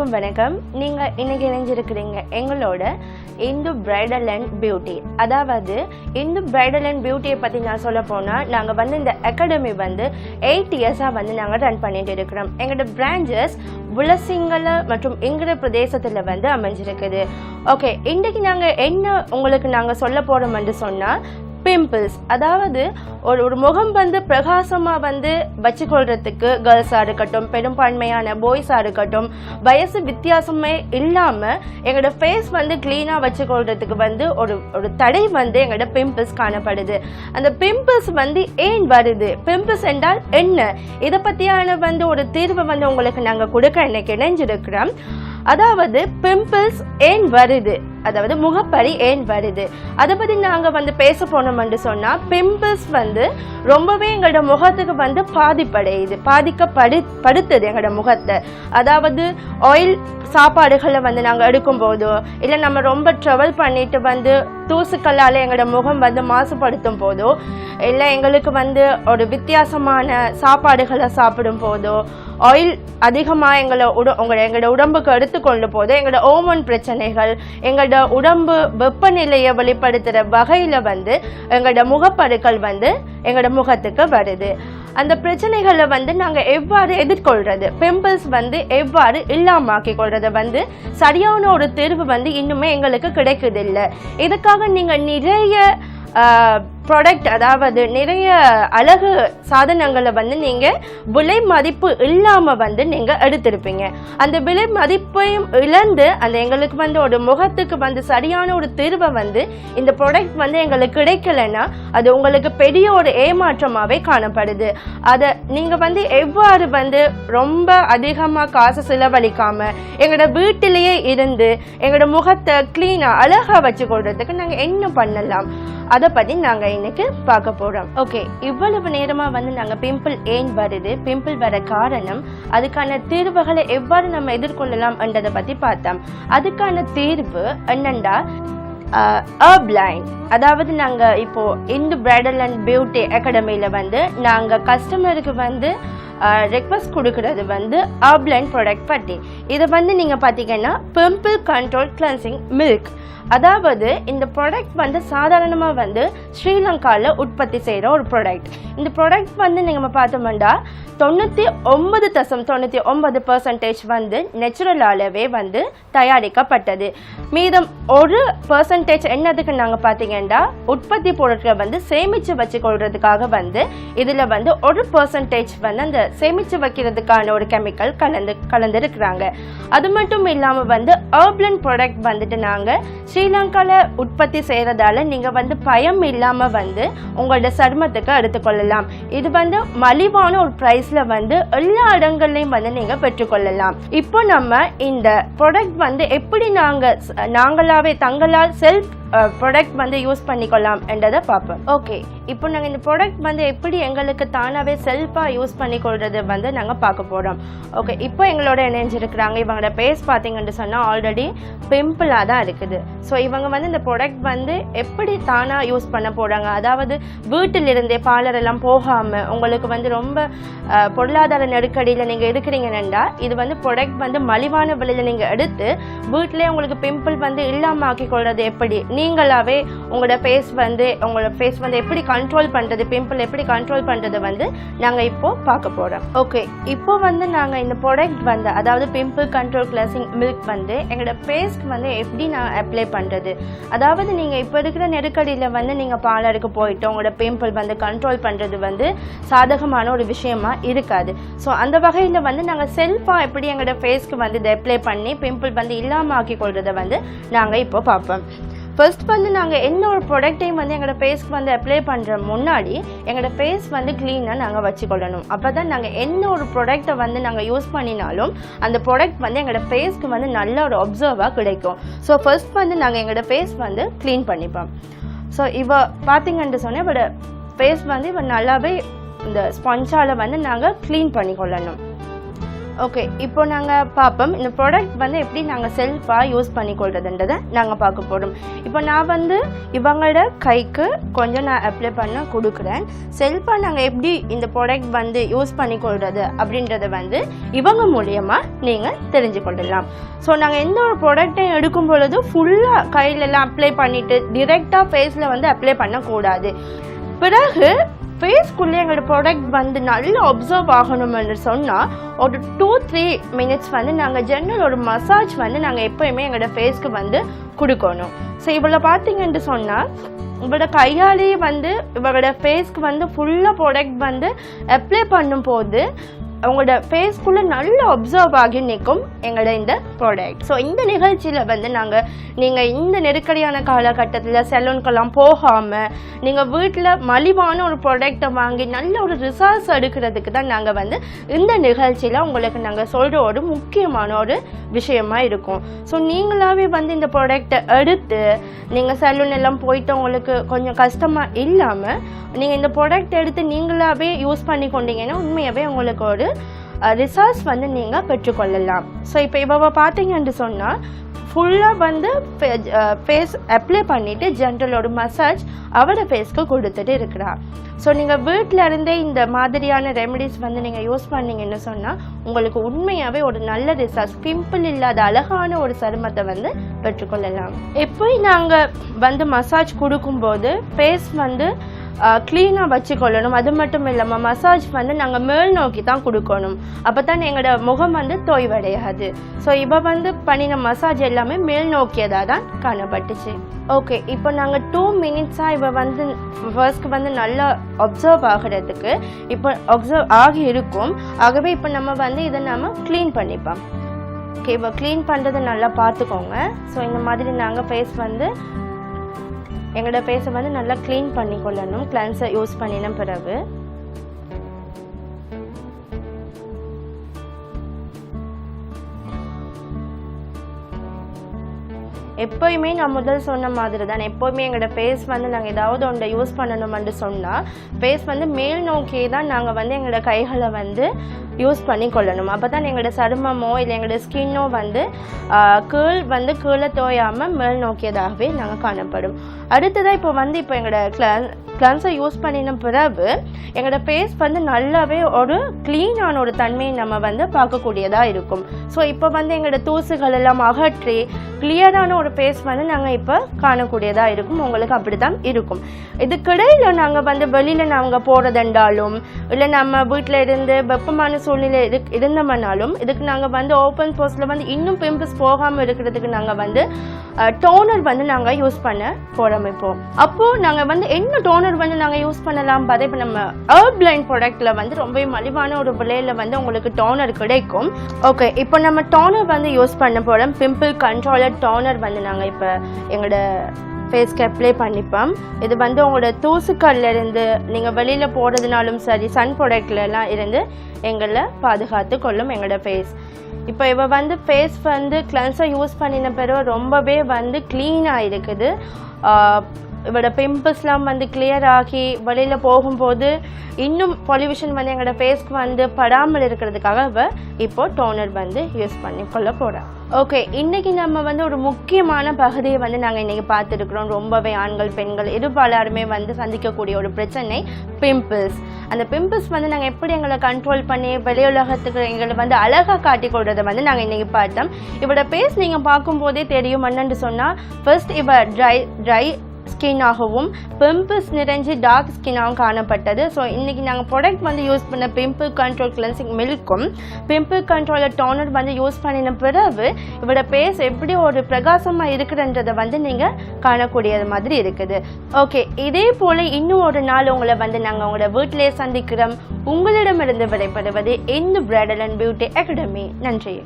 வணக்கம். நீங்கள் இன்னைக்கு இணைஞ்சிருக்கிறீங்க எங்களோட இந்து பிரைடல் அண்ட் பியூட்டி அதாவது இந்து பிரைடல் அண்ட் பியூட்டியை பற்றி நான் சொல்ல போனால் நாங்கள் வந்து இந்த அகாடமி வந்து எயிட் இயர்ஸாக வந்து நாங்கள் ரன் பண்ணிட்டு இருக்கிறோம். எங்களோட பிரான்ச்சஸ் புலசிங்கல மற்றும் இங்கிற பிரதேசத்தில் வந்து அமைஞ்சிருக்குது. ஓகே இன்றைக்கு நாங்கள் என்ன உங்களுக்கு நாங்கள் சொல்ல போகிறோம் என்று சொன்னால் பிம்பிள்ஸ் அதாவது ஒரு ஒரு முகம் வந்து பிரகாசமாக வந்து வச்சுக்கொள்றதுக்கு கேர்ள்ஸாக இருக்கட்டும் பெரும்பான்மையான பாய்ஸாக இருக்கட்டும் வயசு வித்தியாசமே இல்லாமல் எங்களோட ஃபேஸ் வந்து க்ளீனாக வச்சுக்கொள்றதுக்கு வந்து ஒரு ஒரு தடை வந்து எங்களோட பிம்பிள்ஸ் காணப்படுது. அந்த பிம்பிள்ஸ் வந்து ஏன் வருது? பிம்பிள்ஸ் என்றால் என்ன? இதை பற்றியான வந்து ஒரு தீர்வை வந்து உங்களுக்கு நாங்கள் கொடுக்க இன்னைக்கு இணைஞ்சிருக்கிறோம். அதாவது பிம்பிள்ஸ் ஏன் வருது? அதாவது முகப்பரி ஏன் வருது? அதை பற்றி நாங்கள் வந்து பேச போனோம்னு சொன்னால் பிம்பிள்ஸ் வந்து ரொம்பவே எங்களோட முகத்துக்கு வந்து பாதிப்படையுது பாதிக்கப்படு படுத்துது எங்களோட முகத்தை. அதாவது ஆயில் சாப்பாடுகளை வந்து நாங்கள் எடுக்கும்போதோ இல்லை நம்ம ரொம்ப ட்ராவல் பண்ணிட்டு வந்து தூசுக்கல்லால் எங்களோட முகம் வந்து மாசுபடுத்தும் போதோ இல்லை எங்களுக்கு வந்து ஒரு வித்தியாசமான சாப்பாடுகளை சாப்பிடும் போதோ ஆயில் அதிகமாக எங்களை உட உங்களை எங்களோட உடம்புக்கு எடுத்துக்கொள்ளும் போது எங்களோட ஓமன் பிரச்சனைகள் எங்களோட உடம்பு வெப்பநிலையை வெளிப்படுத்துகிற வகையில் வந்து எங்களோட முகப்பருக்கள் வந்து எங்களோட முகத்துக்கு வருது. அந்த பிரச்சனைகளை வந்து நாங்கள் எவ்வாறு எதிர்கொள்கிறது பிம்பிள்ஸ் வந்து எவ்வாறு இல்லாமாக்கி கொள்றது வந்து சரியான ஒரு தீர்வு வந்து இன்னுமே எங்களுக்கு கிடைக்குதில்லை. இதுக்காக நீங்கள் நிறைய ப்ராடக்ட் அதாவது நிறைய அழகு சாதனங்களை வந்து நீங்கள் விலை மதிப்பு இல்லாமல் வந்து நீங்கள் எடுத்திருப்பீங்க. அந்த விலை மதிப்பையும் இழந்து அந்த எங்களுக்கு வந்து ஒரு முகத்துக்கு வந்து சரியான ஒரு தீர்வை வந்து இந்த ப்ராடக்ட் வந்து எங்களுக்கு கிடைக்கலன்னா அது உங்களுக்கு பெரிய ஒரு ஏமாற்றமாகவே காணப்படுது. அதை நீங்கள் வந்து எவ்வாறு வந்து ரொம்ப அதிகமாக காசு செலவழிக்காமல் எங்களோட வீட்டிலேயே இருந்து எங்களோட முகத்தை க்ளீனாக அழகாக வச்சு கொள்றதுக்கு நாங்கள் என்ன பண்ணலாம்? அதை பற்றி நாங்கள் இன்னைக்கு பார்க்க போகிறோம் ஓகே இவ்வளவு நேரமாக வந்து நாங்கள் பிம்பிள் ஏன் வருது? பிம்பிள் வர காரணம் அதுக்கான தீர்வுகளை எவ்வாறு நம்ம எதிர்கொள்ளலாம் என்றதை பற்றி பார்த்தோம். அதுக்கான தீர்வு என்னண்டா? அப்லைன் அதாவது நாங்கள் இப்போ இந்து பிரைடல் அண்ட் பியூட்டி அகாடமியில் வந்து நாங்கள் கஸ்டமருக்கு வந்து ரெக்வஸ்ட் கொடுக்குறது வந்து ஆப்லைன் ப்ராடக்ட் பற்றி இதை வந்து நீங்கள் பார்த்தீங்கன்னா பிம்பிள் கண்ட்ரோல் கிளன்சிங் மில்க் அதாவது இந்த ப்ராடக்ட் வந்து சாதாரணமாக வந்து ஸ்ரீலங்காவில் உற்பத்தி செய்கிற ஒரு ப்ராடக்ட் இந்த ப்ராடக்ட் வந்து நீங்கள் பார்த்தோம்னா தொண்ணூற்றி ஒன்பது தசம் தொண்ணூற்றி ஒன்பது பர்சன்டேஜ் வந்து நேச்சுரலாகவே வந்து தயாரிக்கப்பட்டது. மீதம் ஒரு பர்சன்டேஜ் என்னதுக்கு நாங்கள் பார்த்தீங்கன்னா உற்பத்தி பொருட்களை வந்து சேமித்து வச்சுக்கொள்றதுக்காக வந்து இதில் வந்து ஒரு பர்சன்டேஜ் வந்து அந்த சேமித்து வைக்கிறதுக்கான ஒரு கெமிக்கல் கலந்து கலந்துருக்குறாங்க. அது மட்டும் இல்லாமல் வந்து அர்ப்லன் ப்ராடக்ட் வந்துட்டு நாங்கள் ஸ்ரீலங்காவில் உற்பத்தி செய்கிறதால நீங்கள் வந்து பயம் இல்லாமல் வந்து உங்களோட சருமத்துக்கு எடுத்துக்கொள்ளலாம். இது வந்து மலிவான ஒரு ப்ரைஸில் வந்து எல்லா இடங்கள்லையும் வந்து நீங்கள் பெற்றுக்கொள்ளலாம். இப்போ நம்ம இந்த ப்ராடக்ட் வந்து எப்படி நாங்கள் நாங்களாவே தங்களால் செல்ஃப் ப்ராடக்ட் வந்து யூஸ் பண்ணிக்கொள்ளலாம் என்றதை பார்ப்போம். ஓகே இப்போ நாங்கள் இந்த ப்ராடக்ட் வந்து எப்படி எங்களுக்கு தானாகவே செல்ஃபாக யூஸ் பண்ணிக்கொள்றது வந்து நாங்கள் பார்க்க போகிறோம் ஓகே இப்போ எங்களோட இணைஞ்சிருக்கிறாங்க. இவங்களோட பேஸ் பார்த்தீங்கன்னு சொன்னால் ஆல்ரெடி பிம்பிளாக தான் இருக்குது. ஸோ இவங்க வந்து இந்த ப்ராடக்ட் வந்து எப்படி தானாக யூஸ் பண்ண போகிறாங்க அதாவது வீட்டிலிருந்தே பார்லர் எல்லாம் போகாமல் உங்களுக்கு வந்து ரொம்ப பொருளாதார நெருக்கடியில் நீங்கள் இருக்கிறீங்கன்னா இது வந்து ப்ராடக்ட் வந்து மலிவான விலையில் நீங்கள் எடுத்து வீட்டிலே உங்களுக்கு பிம்பிள் வந்து இல்லாமல் ஆக்கி கொள்வது எப்படி? நீங்களாகவே உங்களோட ஃபேஸ் வந்து உங்களோட ஃபேஸ் வந்து எப்படி கண்ட்ரோல் பண்ணுறது பிம்பிள் எப்படி கண்ட்ரோல் பண்ணுறது வந்து நாங்கள் இப்போது பார்க்க போகிறோம் ஓகே இப்போ வந்து நாங்கள் இந்த ப்ராடக்ட் வந்து அதாவது பிம்பிள் கண்ட்ரோல் கிளாசிங் மில்க் வந்து எங்களோட ஃபேஸ்க்கு வந்து எப்படி நான் அப்ளை பண்ணுறது அதாவது நீங்கள் இப்போ இருக்கிற நெருக்கடியில் வந்து நீங்கள் பார்லருக்கு போயிட்டு உங்களோட பிம்பிள் வந்து கண்ட்ரோல் பண்ணுறது வந்து சாதகமான ஒரு விஷயமா இருக்காது. ஸோ அந்த வகையில் வந்து நாங்கள் செல்ஃபாக எப்படி எங்களோட ஃபேஸ்க்கு வந்து இதை அப்ளை பண்ணி பிம்பிள் வந்து இல்லாமல் ஆக்கி கொள்றதை வந்து நாங்கள் இப்போ பார்ப்போம். ஃபர்ஸ்ட் வந்து நாங்கள் எந்த ஒரு ப்ராடக்ட்டையும் வந்து எங்களோட ஃபேஸ்க்கு வந்து அப்ளை பண்ணுற முன்னாடி எங்களோட ஃபேஸ் வந்து க்ளீனாக நாங்கள் வச்சுக்கொள்ளணும். அப்போ தான் நாங்கள் எந்த ஒரு ப்ராடக்ட்டை வந்து நாங்கள் யூஸ் பண்ணினாலும் அந்த ப்ராடக்ட் வந்து எங்களோட ஃபேஸ்க்கு வந்து நல்ல ஒரு அப்சர்வாக கிடைக்கும். ஸோ ஃபர்ஸ்ட் வந்து நாங்கள் எங்களோட ஃபேஸ் வந்து க்ளீன் பண்ணிப்போம். ஸோ இவ பார்த்திங்கன்ட்டு சொன்னேன் இவட ஃபேஸ் வந்து இவ நல்லாவே இந்த ஸ்பஞ்சால் வந்து நாங்கள் க்ளீன் பண்ணிக்கொள்ளணும். ஓகே இப்போ நாங்கள் பார்ப்போம் இந்த ப்ராடக்ட் வந்து எப்படி நாங்கள் செல்ஃபாக யூஸ் பண்ணிக்கொள்றதுன்றதை நாங்கள் பார்க்க போகிறோம் இப்போ நான் வந்து இவங்களோட கைக்கு கொஞ்சம் நான் அப்ளை பண்ண கொடுக்குறேன். செல்ஃபாக நாங்கள் எப்படி இந்த ப்ராடக்ட் வந்து யூஸ் பண்ணிக்கொள்றது அப்படின்றத வந்து இவங்க மூலியமாக நீங்கள் தெரிஞ்சு கொள்ளலாம் ஸோ நாங்கள் எந்த ஒரு ப்ராடக்டையும் எடுக்கும் பொழுது ஃபுல்லாக கையிலெல்லாம் அப்ளை பண்ணிவிட்டு டிரெக்டாக ஃபேஸில் வந்து அப்ளை பண்ணக்கூடாது. பிறகு ஃபேஸ்க்குள்ளே எங்களோட ப்ராடக்ட் வந்து நல்லா அப்சர்வ் ஆகணும்னு சொன்னால் ஒரு டூ த்ரீ மினிட்ஸ் வந்து நாங்கள் ஜென்ரல் ஒரு மசாஜ் வந்து நாங்கள் எப்போயுமே எங்களோட ஃபேஸ்க்கு வந்து கொடுக்கணும். ஸோ இவ்வளோ பார்த்தீங்கன்ட்டு சொன்னால் இவரோட கையாலேயே வந்து இவரோட ஃபேஸ்க்கு வந்து ஃபுல்லாக ப்ராடக்ட் வந்து அப்ளை பண்ணும்போது அவங்களோட ஃபேஸ்க்குள்ளே நல்லா அப்சர்வ் ஆகி நிற்கும் எங்களோட இந்த ப்ராடக்ட் ஸோ இந்த நிகழ்ச்சியில் வந்து நாங்கள் நீங்கள் இந்த நெருக்கடியான காலகட்டத்தில் செலூன்க்கெல்லாம் போகாமல் நீங்கள் வீட்டில் மலிவான ஒரு ப்ராடக்டை வாங்கி நல்ல ஒரு ரிசல்ட்ஸ் எடுக்கிறதுக்கு தான் நாங்கள் வந்து இந்த நிகழ்ச்சியில் உங்களுக்கு நாங்கள் சொல்கிற ஒரு முக்கியமான ஒரு விஷயமா இருக்கும். ஸோ நீங்களாகவே வந்து இந்த ப்ராடக்டை எடுத்து நீங்கள் சலூன் எல்லாம் போயிட்டு உங்களுக்கு கொஞ்சம் கஷ்டமாக இல்லாமல் நீங்கள் இந்த ப்ராடக்ட் எடுத்து நீங்களாகவே யூஸ் பண்ணி கொண்டீங்கன்னா உண்மையாகவே உங்களுக்கு ஒரு ரிசல்ட்ஸ் வந்து நீங்கள் பெற்றுக்கொள்ளலாம். ஸோ இப்போ இவ பார்த்தீங்கன்னு சொன்னால் ஃபுல்லாக வந்து ஃபேஸ் அப்ளை பண்ணிவிட்டு ஜென்ரலோட மசாஜ் அவரோட ஃபேஸ்க்கு கொடுத்துட்டு இருக்கிறா. ஸோ நீங்கள் வீட்டில் இருந்தே இந்த மாதிரியான ரெமெடிஸ் வந்து நீங்கள் யூஸ் பண்ணீங்கன்னு சொன்னால் உங்களுக்கு உண்மையாகவே ஒரு நல்ல ரிசல்ட்ஸ் பிம்பிள் இல்லாத அழகான ஒரு சருமத்தை வந்து பெற்றுக்கொள்ளலாம். எப்போ நாங்கள் வந்து மசாஜ் கொடுக்கும்போது ஃபேஸ் வந்து க்ளீனாக வச்சுக்கொள்ளணும். அது மட்டும் இல்லாமல் மசாஜ் வந்து நாங்கள் மேல் நோக்கி தான் கொடுக்கணும். அப்போ தான் எங்களோட முகம் வந்து தொய்வடையாது. ஸோ இப்போ வந்து பண்ணின மசாஜ் எல்லாமே மேல் நோக்கியதாக தான் காணப்பட்டுச்சு. ஓகே இப்போ நாங்கள் டூ மினிட்ஸாக இப்போ வந்து ஃபர்ஸ்ட்க்கு வந்து நல்லா அப்சர்வ் ஆகிறதுக்கு இப்போ அப்சர்வ் ஆகி இருக்கும். ஆகவே இப்போ நம்ம வந்து இதை நம்ம க்ளீன் பண்ணிப்போம். ஓகே இப்போ க்ளீன் பண்ணுறதை நல்லா பார்த்துக்கோங்க. ஸோ இந்த மாதிரி நாங்கள் ஃபேஸ் வந்து எங்களோட ஃபேஸை வந்து நல்லா க்ளீன் பண்ணி கொள்ளணும் கிளென்சர் யூஸ் பண்ணின பிறகு. எப்போயுமே நான் முதல் சொன்ன மாதிரி தான் எப்போயுமே எங்களோட ஃபேஸ் வந்து நாங்கள் ஏதாவது ஒன்றை யூஸ் பண்ணணும்னு சொன்னால் ஃபேஸ் வந்து மேல் நோக்கியே தான் நாங்கள் வந்து எங்களோட கைகளை வந்து யூஸ் பண்ணி கொள்ளணும் அப்போ தான் எங்களோட சருமமோ இல்லை எங்களோட ஸ்கின்னோ வந்து கீழ் வந்து கீழே தோயாமல் மேல் நோக்கியதாகவே நாங்கள் காணப்படும். அடுத்ததாக இப்போ வந்து இப்போ எங்களோட கிளன் கிளன்ஸை யூஸ் பண்ணின பிறகு எங்களோட ஃபேஸ் வந்து நல்லாவே ஒரு க்ளீனான ஒரு தன்மையை நம்ம வந்து பார்க்கக்கூடியதாக இருக்கும். ஸோ இப்போ வந்து எங்களோட தூசுகள் எல்லாம் அகற்றி கிளியரான ஒரு ஃபேஸ் வந்து நாங்கள் இப்போ காணக்கூடியதாக இருக்கும். உங்களுக்கு அப்படி தான் இருக்கும். இதுக்கிடையில் நாங்கள் வந்து வெளியில் நாங்கள் போகிறதுண்டாலும் இல்லை நம்ம வீட்டில் இருந்து வெப்பமான சூழ்நிலை இரு இருந்தோம்னாலும் இதுக்கு நாங்கள் வந்து ஓப்பன் போஸ்டில் வந்து இன்னும் பிம்பிள்ஸ் போகாமல் இருக்கிறதுக்கு நாங்கள் வந்து டோனர் வந்து நாங்கள் யூஸ் பண்ண போகிறோம் இப்போது அப்போது நாங்கள் வந்து என்ன டோனர் வந்து நாங்கள் யூஸ் பண்ணலாம்? பார்த்தா இப்போ நம்ம ஹர்ப் லைன் ப்ராடக்ட்டில் வந்து ரொம்ப மலிவான ஒரு விலையில் வந்து உங்களுக்கு டோனர் கிடைக்கும். ஓகே இப்போ நம்ம டோனர் வந்து யூஸ் பண்ண போகிறோம் பிம்பிள் கண்ட்ரோலர் டோனர் வந்து நாங்கள் இப்போ எங்களோட ஃபேஸ்க்கு அப்ளை பண்ணிப்போம். இது வந்து உங்களோட தூசுக்கல்ல இருந்து நீங்கள் வெளியில் போகிறதுனாலும் சரி சன் ப்ராடக்ட்லலாம் இருந்து எங்களை பாதுகாத்து கொள்ளும் எங்களோட ஃபேஸ் இப்போ இவ வந்து ஃபேஸ் வந்து கிளென்சர் யூஸ் பண்ணின பிறகு ரொம்பவே வந்து க்ளீனாக இருக்குது. இவரோட பிம்பிள்ஸ்லாம் வந்து கிளியர் ஆகி வெளியில் போகும்போது இன்னும் பொல்யூஷன் வந்து எங்களோட ஃபேஸ்க்கு வந்து படாமல் இருக்கிறதுக்காக இவ இப்போ டோனர் வந்து யூஸ் பண்ணி கொள்ள போகிறேன் ஓகே இன்றைக்கி நம்ம வந்து ஒரு முக்கியமான பகுதியை வந்து நாங்கள் இன்றைக்கி பார்த்துருக்குறோம். ரொம்பவே ஆண்கள் பெண்கள் இருபாலாருமே வந்து சந்திக்கக்கூடிய ஒரு பிரச்சனை பிம்பிள்ஸ் அந்த பிம்பிள்ஸ் வந்து நாங்கள் எப்படி எங்களை கண்ட்ரோல் பண்ணி வெளியுலகத்துக்கு எங்களை வந்து அழகாக காட்டி கொள்றதை வந்து நாங்கள் இன்றைக்கி பார்த்தோம். இவரோட பேஸ் நீங்கள் பார்க்கும்போதே தெரியும். என்னென்று சொன்னால் ஃபர்ஸ்ட் இவ ட்ரை ட்ரை ஸ்கின்னாகவும் பிம்பிள்ஸ் நிறைஞ்சு டார்க் ஸ்கின்னாகவும் காணப்பட்டது. ஸோ இன்றைக்கி நாங்கள் ப்ராடக்ட் வந்து யூஸ் பண்ண பிம்பிள் கண்ட்ரோல் கிளென்சிங் மில்க்கும் பிம்பிள் கண்ட்ரோலர் டோனர் வந்து யூஸ் பண்ணின பிறகு இவரோட பேஸ் எப்படி ஒரு பிரகாசமாக இருக்குதுன்றதை வந்து நீங்கள் காணக்கூடியது மாதிரி இருக்குது. ஓகே இதே போல் இன்னும் ஒரு நாள் உங்களை வந்து நாங்கள் உங்களோட வீட்டிலே சந்திக்கிறோம். உங்களிடமிருந்து விடைபெறுவது இந்த பிரைடல் அண்ட் பியூட்டி அகாடமி நன்றி.